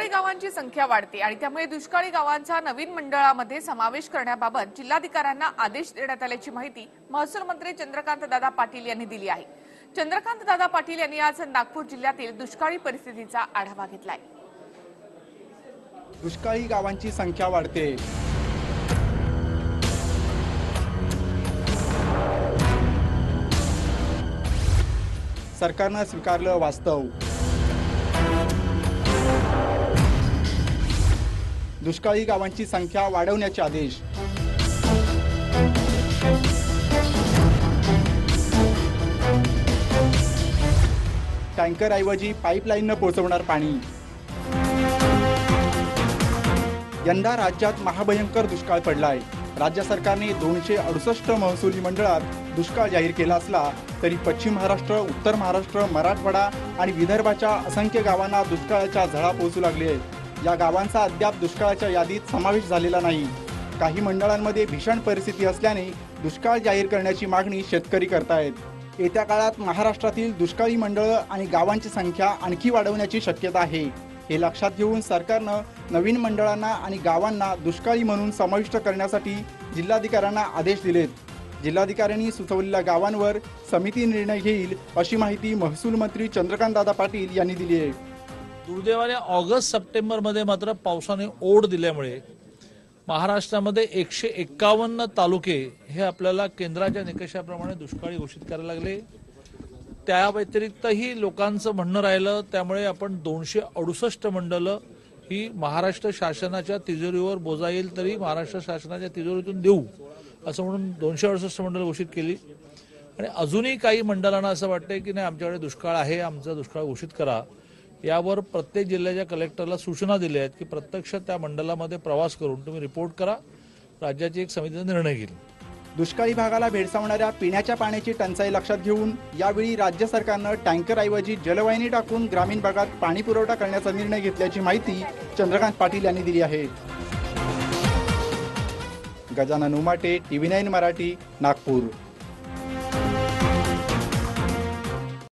दुष्काळी गावांची संख्या वाढते आणि त्यामुळे दुष्काळी गावांचा नवीन मंडळामध्ये समावेश करण्याबाबत जिल्हाधिकाऱ्यांना आदेश देण्यात आल्याची माहिती महसूल मंत्री चंद्रकांत दादा पाटील यांनी दिली आहे. चंद्रकांत दादा पाटील यांनी आज नागपूर जिल्ह्यातील दुष्काळी परिस्थितीचा आढावा घेतलाय. दुष्काळी गावांची संख्या वाढते. सरकारनं स्वीकारलं वास्तव. दुष्काळी गावांची संख्या वाढवण्याचे आदेश. टँकरऐवजी पाईपलाईननं पोहोचवणार पाणी. यंदा राज्यात महाभयंकर दुष्काळ पडलाय. राज्य सरकारने दोनशे अडुसष्ट महसुली मंडळात दुष्काळ जाहीर केला असला तरी पश्चिम महाराष्ट्र उत्तर महाराष्ट्र मराठवाडा आणि विदर्भाच्या असंख्य गावांना दुष्काळाच्या झळा पोहोचू लागली आहेत या गावांचा अद्याप दुष्काळाच्या यादीत समावेश झालेला नाही. काही मंडळांमध्ये भीषण परिस्थिती असल्याने दुष्काळ जाहीर करण्याची मागणी शेतकरी करतायत. येत्या काळात महाराष्ट्रातील दुष्काळी मंडळं आणि गावांची संख्या आणखी वाढवण्याची शक्यता आहे. हे लक्षात घेऊन सरकारनं नवीन मंडळांना आणि गावांना दुष्काळी म्हणून समाविष्ट करण्यासाठी जिल्हाधिकाऱ्यांना आदेश दिलेत. जिल्हाधिकाऱ्यांनी सुचवलेल्या गावांवर समिती निर्णय घेईल अशी माहिती महसूल मंत्री चंद्रकांतदादा पाटील यांनी दिली आहे. दुर्दैवाने ऑगस्ट सप्टेंबरमध्ये मात्र पावसाने ओढ दिल्यामुळे महाराष्ट्रामध्ये एकशे एक्कावन्न तालुके हे आपल्याला केंद्राच्या निकषाप्रमाणे दुष्काळी घोषित करायला लागले. त्या व्यतिरिक्तही लोकांचं म्हणणं राहिलं त्यामुळे आपण दोनशे अडुसष्ट मंडलं ही महाराष्ट्र शासनाच्या तिजोरीवर बोजा येईल तरी महाराष्ट्र शासनाच्या तिजोरीतून देऊ असं म्हणून दोनशे अडुसष्ट मंडळ घोषित केली. आणि अजूनही काही मंडळांना असं वाटतंय की नाही आमच्याकडे दुष्काळ आहे आमचा दुष्काळ घोषित करा. यावर प्रत्येक जिल्ह्याच्या कलेक्टरला सूचना दिल्या आहेत की प्रत्यक्ष त्या मंडळामध्ये प्रवास करून तुम्ही रिपोर्ट करा. राज्याची एक समितीचा निर्णय घेईल. दुष्काळी भागाला भेडसावणाऱ्या पिण्याच्या पाण्याची टंचाई लक्षात घेऊन यावेळी राज्य सरकारनं टँकरऐवजी जलवाहिनी टाकून ग्रामीण भागात पाणी पुरवठा करण्याचा निर्णय घेतल्याची माहिती चंद्रकांत पाटील यांनी दिली आहे. Gajanan Umate TV nine Marathi Nagpur.